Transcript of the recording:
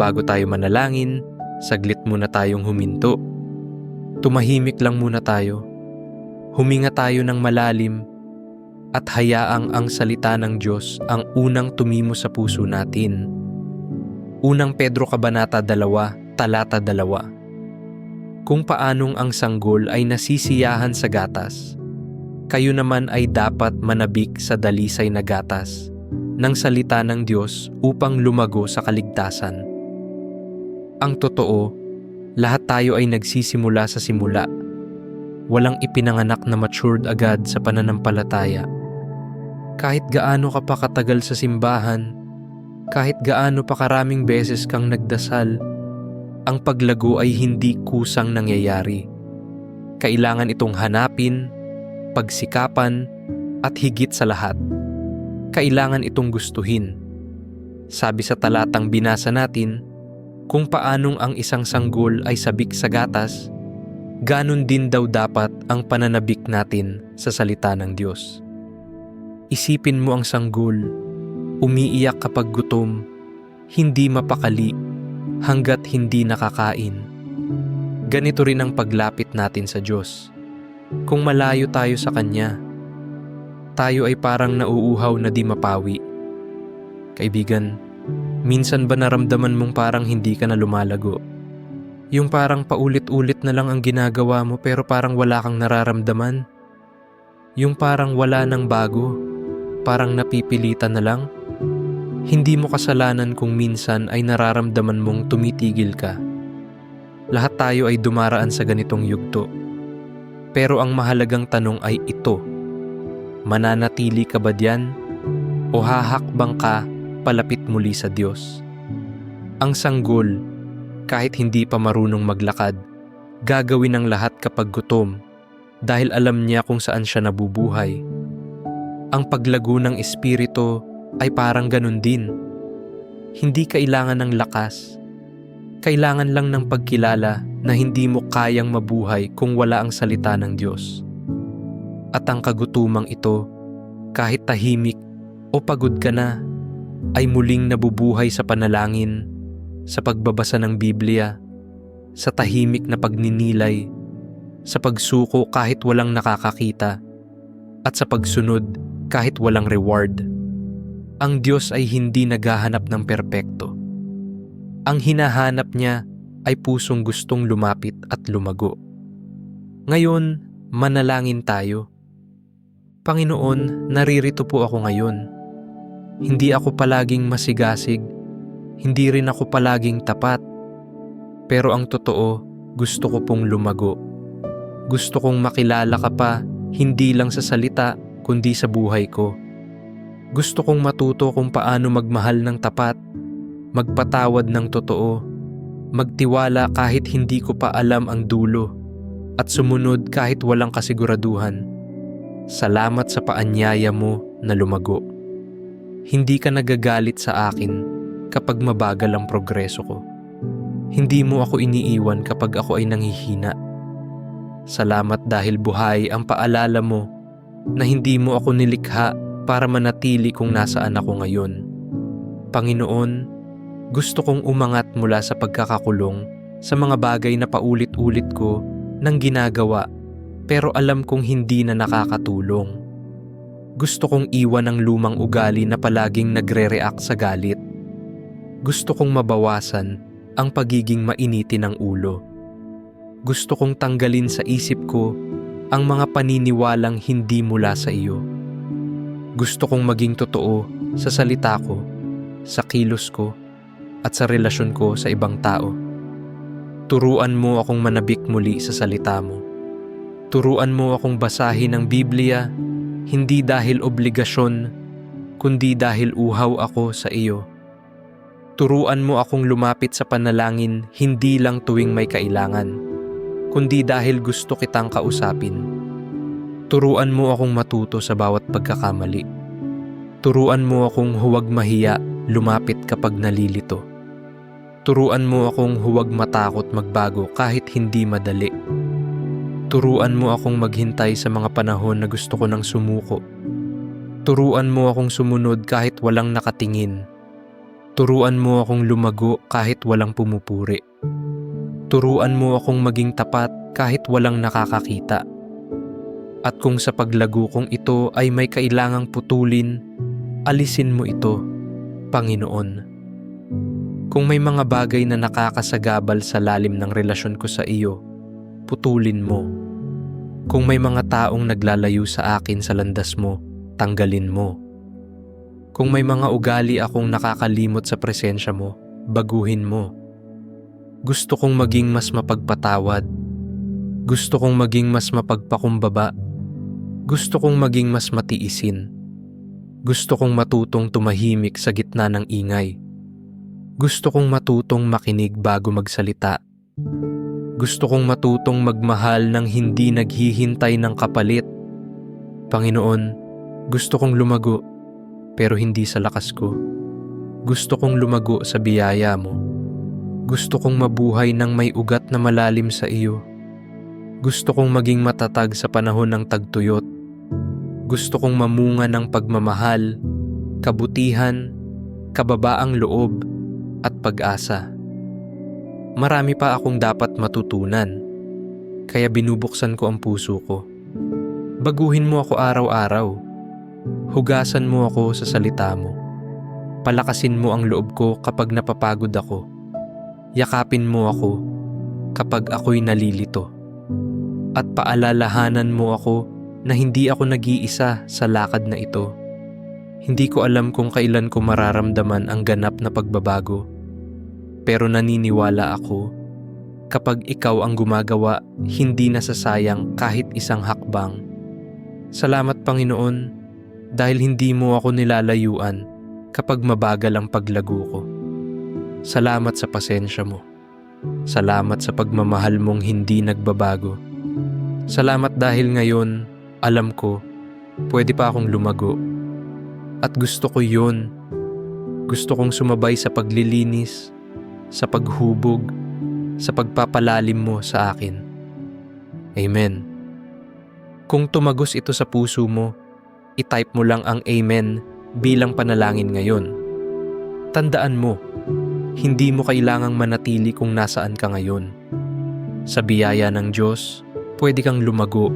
bago tayo manalangin, saglit muna tayong huminto. Tumahimik lang muna tayo. Huminga tayo ng malalim at hayaang ang salita ng Diyos ang unang tumimo sa puso natin. Unang Pedro Kabanata 2, Talata 2 Kung paanong ang sanggol ay nasisiyahan sa gatas, kayo naman ay dapat manabik sa dalisay na gatas ng salita ng Diyos upang lumago sa kaligtasan. Ang totoo, lahat tayo ay nagsisimula sa simula. Walang ipinanganak na matured agad sa pananampalataya. Kahit gaano ka pa katagal sa simbahan, kahit gaano pa karaming beses kang nagdasal, ang paglago ay hindi kusang nangyayari. Kailangan itong hanapin, pagsikapan, at higit sa lahat, kailangan itong gustuhin. Sabi sa talatang binasa natin, kung paanong ang isang sanggol ay sabik sa gatas, ganon din daw dapat ang pananabik natin sa salita ng Diyos. Isipin mo ang sanggol, umiiyak kapag gutom, hindi mapakali, hanggat hindi nakakain. Ganito rin ang paglapit natin sa Diyos. Kung malayo tayo sa Kanya, tayo ay parang nauuhaw na di mapawi. Kaibigan, minsan ba naramdaman mong parang hindi ka na lumalago? Yung parang paulit-ulit na lang ang ginagawa mo pero parang wala kang nararamdaman? Yung parang wala nang bago? Parang napipilitan na lang? Hindi mo kasalanan kung minsan ay nararamdaman mong tumitigil ka. Lahat tayo ay dumaraan sa ganitong yugto. Pero ang mahalagang tanong ay ito. Mananatili ka ba diyan? O hahakbang ka palapit muli sa Diyos? Ang sanggol, kahit hindi pa marunong maglakad, gagawin ang lahat kapag gutom dahil alam niya kung saan siya nabubuhay. Ang paglago ng espiritu ay parang ganun din. Hindi kailangan ng lakas. Kailangan lang ng pagkilala na hindi mo kayang mabuhay kung wala ang salita ng Diyos. At ang kagutumang ito, kahit tahimik o pagod ka na, ay muling nabubuhay sa panalangin, sa pagbabasa ng Biblia, sa tahimik na pagninilay, sa pagsuko kahit walang nakakakita, at sa pagsunod kahit walang reward. Ang Diyos ay hindi naghahanap ng perpekto. Ang hinahanap niya ay pusong gustong lumapit at lumago. Ngayon, manalangin tayo. Panginoon, naririto po ako ngayon. Hindi ako palaging masigasig, hindi rin ako palaging tapat. Pero ang totoo, gusto ko pong lumago. Gusto kong makilala ka pa, hindi lang sa salita, kundi sa buhay ko. Gusto kong matuto kung paano magmahal ng tapat, magpatawad ng totoo, magtiwala kahit hindi ko pa alam ang dulo, at sumunod kahit walang kasiguraduhan. Salamat sa paanyaya mo na lumago. Hindi ka nagagalit sa akin kapag mabagal ang progreso ko. Hindi mo ako iniiwan kapag ako ay nanghihina. Salamat dahil buhay ang paalala mo na hindi mo ako nilikha para manatili kung nasaan ako ngayon. Panginoon, gusto kong umangat mula sa pagkakakulong sa mga bagay na paulit-ulit ko nang ginagawa pero alam kong hindi na nakakatulong. Gusto kong iwan ang lumang ugali na palaging nagre-react sa galit. Gusto kong mabawasan ang pagiging mainiti ng ulo. Gusto kong tanggalin sa isip ko ang mga paniniwalang hindi mula sa iyo. Gusto kong maging totoo sa salita ko, sa kilos ko, at sa relasyon ko sa ibang tao. Turuan mo akong manabik muli sa salita mo. Turuan mo akong basahin ang Biblia hindi dahil obligasyon, kundi dahil uhaw ako sa iyo. Turuan mo akong lumapit sa panalangin hindi lang tuwing may kailangan, kundi dahil gusto kitang kausapin. Turuan mo akong matuto sa bawat pagkakamali. Turuan mo akong huwag mahiya lumapit kapag nalilito. Turuan mo akong huwag matakot magbago kahit hindi madali. Turuan mo akong maghintay sa mga panahon na gusto ko ng sumuko. Turuan mo akong sumunod kahit walang nakatingin. Turuan mo akong lumago kahit walang pumupuri. Turuan mo akong maging tapat kahit walang nakakakita. At kung sa paglago kong ito ay may kailangang putulin, alisin mo ito, Panginoon. Kung may mga bagay na nakakasagabal sa lalim ng relasyon ko sa iyo, putulin mo. Kung may mga taong naglalayo sa akin sa landas mo, tanggalin mo. Kung may mga ugali akong nakakalimot sa presensya mo, baguhin mo. Gusto kong maging mas mapagpatawad. Gusto kong maging mas mapagpakumbaba. Gusto kong maging mas matiisin. Gusto kong matutong tumahimik sa gitna ng ingay. Gusto kong matutong makinig bago magsalita. Gusto kong matutong magmahal ng hindi naghihintay ng kapalit. Panginoon, gusto kong lumago pero hindi sa lakas ko. Gusto kong lumago sa biyaya mo. Gusto kong mabuhay ng may ugat na malalim sa iyo. Gusto kong maging matatag sa panahon ng tagtuyot. Gusto kong mamunga ng pagmamahal, kabutihan, kababaang loob, at pag-asa. Marami pa akong dapat matutunan, kaya binubuksan ko ang puso ko. Baguhin mo ako araw-araw. Hugasan mo ako sa salita mo. Palakasin mo ang loob ko kapag napapagod ako. Yakapin mo ako kapag ako'y nalilito. At paalalahanan mo ako na hindi ako nag-iisa sa lakad na ito. Hindi ko alam kung kailan ko mararamdaman ang ganap na pagbabago. Pero naniniwala ako kapag ikaw ang gumagawa, hindi nasasayang kahit isang hakbang. Salamat Panginoon dahil hindi mo ako nilalayuan kapag mabagal ang paglago ko. Salamat sa pasensya mo. Salamat sa pagmamahal mong hindi nagbabago. Salamat dahil ngayon, alam ko, pwede pa akong lumago. At gusto ko yun. Gusto kong sumabay sa paglilinis, sa paghubog, sa pagpapalalim mo sa akin. Amen. Kung tumagos ito sa puso mo, itype mo lang ang Amen bilang panalangin ngayon. Tandaan mo, hindi mo kailangang manatili kung nasaan ka ngayon. Sa biyaya ng Diyos, pwede kang lumago